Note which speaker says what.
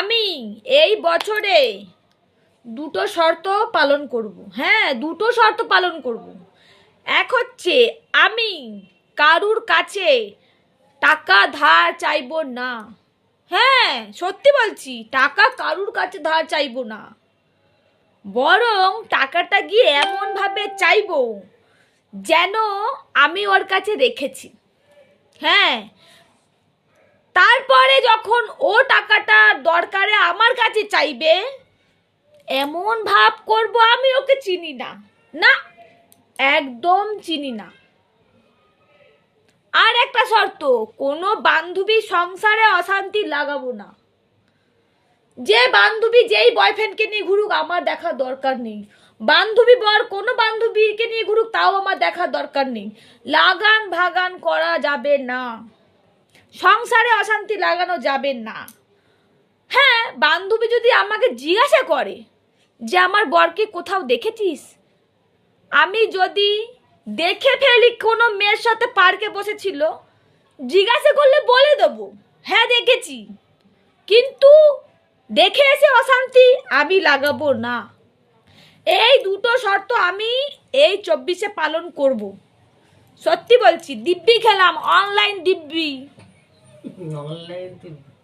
Speaker 1: আমি এই বছরে দুটো শর্ত পালন করব। হ্যাঁ দুটো শর্ত পালন করব। এক হচ্ছে, আমি কারুর কাছে টাকা ধার চাইব না। হ্যাঁ সত্যি বলছি, টাকা কারুর কাছে ধার চাইব না। বরং টাকাটা গিয়ে এমনভাবে চাইব যেন আমি ওর কাছে রেখেছি। হ্যাঁ তারপরে যখন ও টাকাটা দরকারে আমার কাছে চাইবে, এমন ভাব করব আমি ওকে চিনি না। না, একদম চিনি না। আর একটা শর্ত, কোনো বান্ধবী সংসারে অশান্তি লাগাবো না। যে বান্ধবী যেই বয়ফ্রেন্ডকে নিয়ে ঘুরুক, আমার দেখার দরকার নেই। বান্ধবী বর কোনো বান্ধবীকে নিয়ে ঘুরুক, তাও আমার দেখার দরকার নেই। লাগান ভাগান করা যাবে না। সংসারে অশান্তি লাগানো যাবে না। হ্যাঁ বান্ধবী যদি আমাকে জিজ্ঞাসা করে যে, আমার বরকে কোথাও দেখেছিস? আমি যদি দেখে ফেলি কোনো মেয়ের সাথে পার্কে বসেছিল, জিজ্ঞাসা করলে বলে দেবো হ্যাঁ দেখেছি। কিন্তু দেখে এসে অশান্তি আমি লাগাবো না। এই দুটো শর্ত আমি এই চব্বিশে পালন করব। সত্যি বলছি, দিব্যি খেলাম অনলাইন দিব্যি।
Speaker 2: অনলাইন দিব্যি